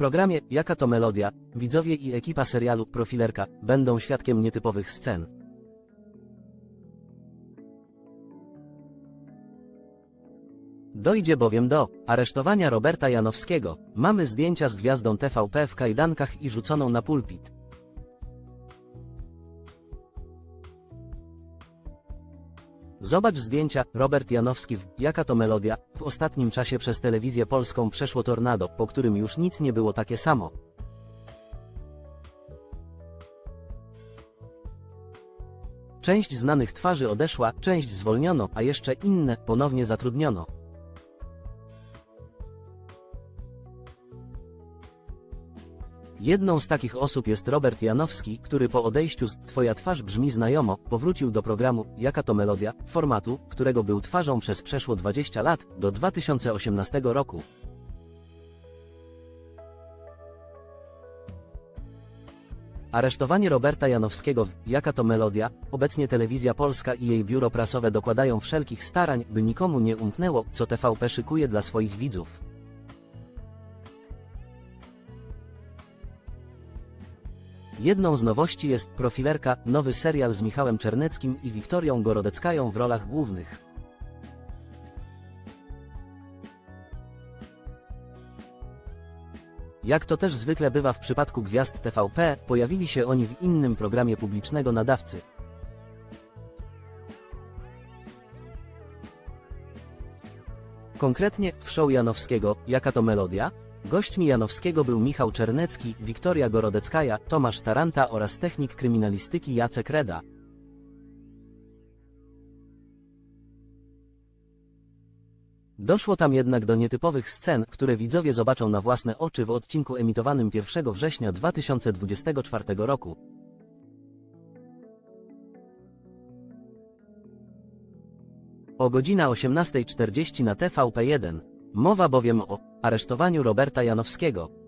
programie Jaka to melodia, widzowie i ekipa serialu Profilerka będą świadkiem nietypowych scen. Dojdzie bowiem do aresztowania Roberta Janowskiego. Mamy zdjęcia z gwiazdą TVP w kajdankach i rzuconą na pulpit. Zobacz zdjęcia, Robert Janowski w Jaka to melodia? W ostatnim czasie przez telewizję polską przeszło tornado, po którym już nic nie było takie samo. Część znanych twarzy odeszła, część zwolniono, a jeszcze inne ponownie zatrudniono. Jedną z takich osób jest Robert Janowski, który po odejściu z Twoja twarz brzmi znajomo, powrócił do programu Jaka to melodia, formatu, którego był twarzą przez przeszło 20 lat, do 2018 roku. Aresztowanie Roberta Janowskiego w Jaka to melodia, obecnie Telewizja Polska i jej biuro prasowe dokładają wszelkich starań, by nikomu nie umknęło, co TVP szykuje dla swoich widzów. Jedną z nowości jest Profilerka, nowy serial z Michałem Czerneckim i Wiktorią Gorodeckają w rolach głównych. Jak to też zwykle bywa w przypadku gwiazd TVP, pojawili się oni w innym programie publicznego nadawcy. Konkretnie w show Janowskiego, jaka to melodia? Gośćmi Janowskiego był Michał Czernecki, Wiktoria Gorodeckaja, Tomasz Taranta oraz technik kryminalistyki Jacek Reda. Doszło tam jednak do nietypowych scen, które widzowie zobaczą na własne oczy w odcinku emitowanym 1 września 2024 roku. O godzina 18.40 na TVP1. Mowa bowiem o aresztowaniu Roberta Janowskiego.